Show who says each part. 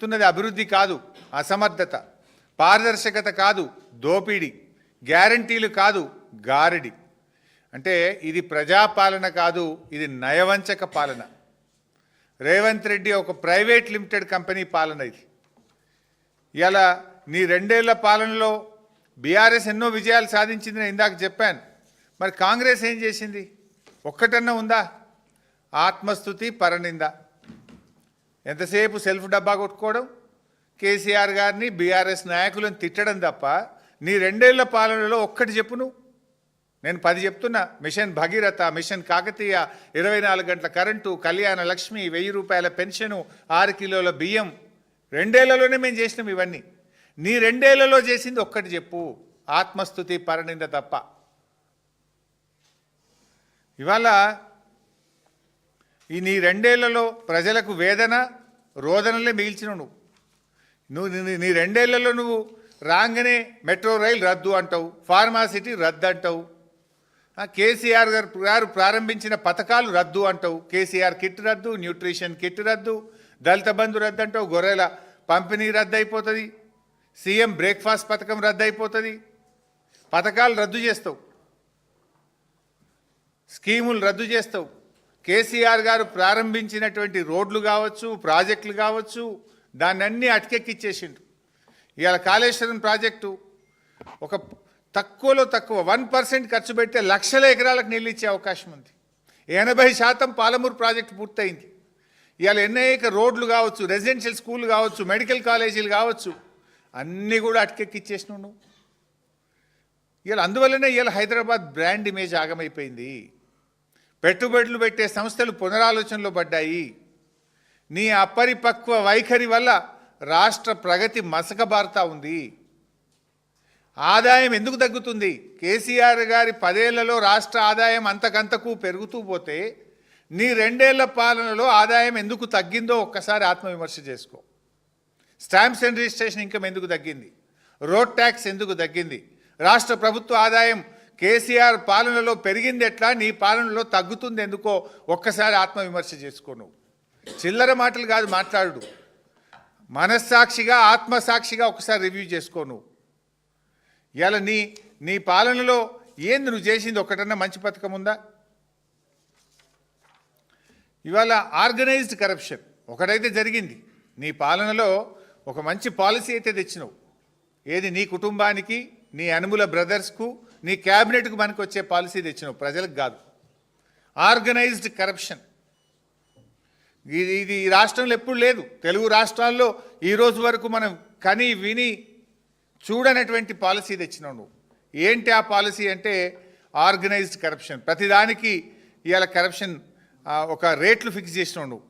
Speaker 1: చెప్తున్నది అభివృద్ధి కాదు అసమర్థత. పారదర్శకత కాదు దోపిడీ. గ్యారంటీలు కాదు గారడి. అంటే ఇది ప్రజాపాలన కాదు ఇది నయవంచక పాలన. రేవంత్ రెడ్డి ఒక ప్రైవేట్ లిమిటెడ్ కంపెనీ పాలన ఇది. ఇలా నీ రెండేళ్ళ పాలనలో బీఆర్ఎస్ ఎన్నో విజయాలు సాధించింది నేను ఇందాక చెప్పాను. మరి కాంగ్రెస్ ఏం చేసింది? ఒక్కటన్నా ఉందా? ఆత్మస్థుతి పరనిందా. ఎంతసేపు సెల్ఫ్ డబ్బా కొట్టుకోవడం? కేసీఆర్ గారిని బీఆర్ఎస్ నాయకులను తిట్టడం తప్ప నీ రెండేళ్ళ పాలనలో ఒక్కటి చెప్పు నువ్వు. నేను పది చెప్తున్నా మిషన్ భగీరథ మిషన్ కాకతీయ ఇరవై నాలుగు గంటల కరెంటు కళ్యాణ లక్ష్మి వెయ్యి రూపాయల పెన్షను ఆరు కిలోల బియ్యం. రెండేళ్ళలోనే మేము చేసినాం ఇవన్నీ. నీ రెండేళ్ళలో చేసింది ఒక్కటి చెప్పు. ఆత్మస్థుతి పరణింద తప్ప. ఇవాళ ఈ నీ రెండేళ్ళలో ప్రజలకు వేదన రోదనలే మిగిల్చిన నువ్వు. నువ్వు నీ- నీ రెండేళ్ళలో నువ్వు రాగానే మెట్రో రైలు రద్దు అంటావు ఫార్మాసిటీ రద్దు అంటావు. కేసీఆర్ గారు గారు ప్రారంభించిన పథకాలు రద్దు అంటావు. కేసీఆర్ కిట్ రద్దు న్యూట్రిషన్ కిట్ రద్దు దళిత బంధు రద్దు అంటావు. గొర్రెల పంపిణీ రద్దు అయిపోతుంది. సీఎం బ్రేక్ఫాస్ట్ పథకం రద్దు అయిపోతుంది. పథకాలు రద్దు చేస్తావు. స్కీములు రద్దు చేస్తావు. కేసీఆర్ గారు ప్రారంభించినటువంటి రోడ్లు కావచ్చు ప్రాజెక్టులు కావచ్చు దాన్ని అన్నీ అటకెక్కిచ్చేసిండు ఇవాళ కాళేశ్వరం ప్రాజెక్టు ఒక తక్కువలో తక్కువ వన్ పర్సెంట్ ఖర్చు పెడితే లక్షల ఎకరాలకు నీళ్ళు ఇచ్చే అవకాశం ఉంది. ఎనభై శాతం పాలమూరు ప్రాజెక్టు పూర్తయింది. ఇవాళ అనేక రోడ్లు కావచ్చు రెసిడెన్షియల్ స్కూల్ కావచ్చు మెడికల్ కాలేజీలు కావచ్చు అన్నీ కూడా అటకెక్కిచ్చేసినావు నువ్వు ఇవాళ అందువల్లనే ఇవాళ హైదరాబాద్ బ్రాండ్ ఇమేజ్ ఆగమైపోయింది. పెట్టుబడులు పెట్టే సంస్థలు పునరాలోచనలో పడ్డాయి. నీ అపరిపక్వ వైఖరి వల్ల రాష్ట్ర ప్రగతి మసకబారుతా ఉంది. ఆదాయం ఎందుకు తగ్గుతుంది? కేసీఆర్ గారి పదేళ్ళలో రాష్ట్ర ఆదాయం అంతకంతకు పెరుగుతూ పోతే నీ రెండేళ్ళ పాలనలో ఆదాయం ఎందుకు తగ్గిందో ఒక్కసారి ఆత్మవిమర్శ చేసుకో. స్టాంప్స్ అండ్ రిజిస్ట్రేషన్ ఇన్కమ్ ఎందుకు తగ్గింది? రోడ్ ట్యాక్స్ ఎందుకు తగ్గింది? రాష్ట్ర ప్రభుత్వ ఆదాయం కేసీఆర్ పాలనలో పెరిగింది ఎట్లా? నీ పాలనలో తగ్గుతుంది ఎందుకో ఒక్కసారి ఆత్మవిమర్శ చేసుకో నువ్వు. చిల్లర మాటలు కాదు మాట్లాడు. మనస్సాక్షిగా ఆత్మసాక్షిగా ఒకసారి రివ్యూ చేసుకో నువ్వు. ఇవాళ నీ నీ పాలనలో ఏంది నువ్వు చేసింది? ఒకటన్నా మంచి పథకం ఉందా? ఇవాళ ఆర్గనైజ్డ్ కరప్షన్ ఒకటైతే జరిగింది. నీ పాలనలో ఒక మంచి పాలసీ అయితే తెచ్చినావు. ఏది నీ కుటుంబానికి నీ అనుముల బ్రదర్స్కు నీ క్యాబినెట్కు మనకు వచ్చే పాలసీ తెచ్చినావు. ప్రజలకు కాదు. Organised corruption. ఇది ఇది ఈ రాష్ట్రంలో ఎప్పుడు లేదు. తెలుగు రాష్ట్రాల్లో ఈరోజు వరకు మనం కని విని చూడనటువంటి పాలసీ తెచ్చినావు నువ్వు. ఏంటి ఆ పాలసీ అంటే ఆర్గనైజ్డ్ కరప్షన్. ప్రతిదానికి ఇవాళ కరప్షన్ ఒక రేట్లు ఫిక్స్ చేసినావు నువ్వు.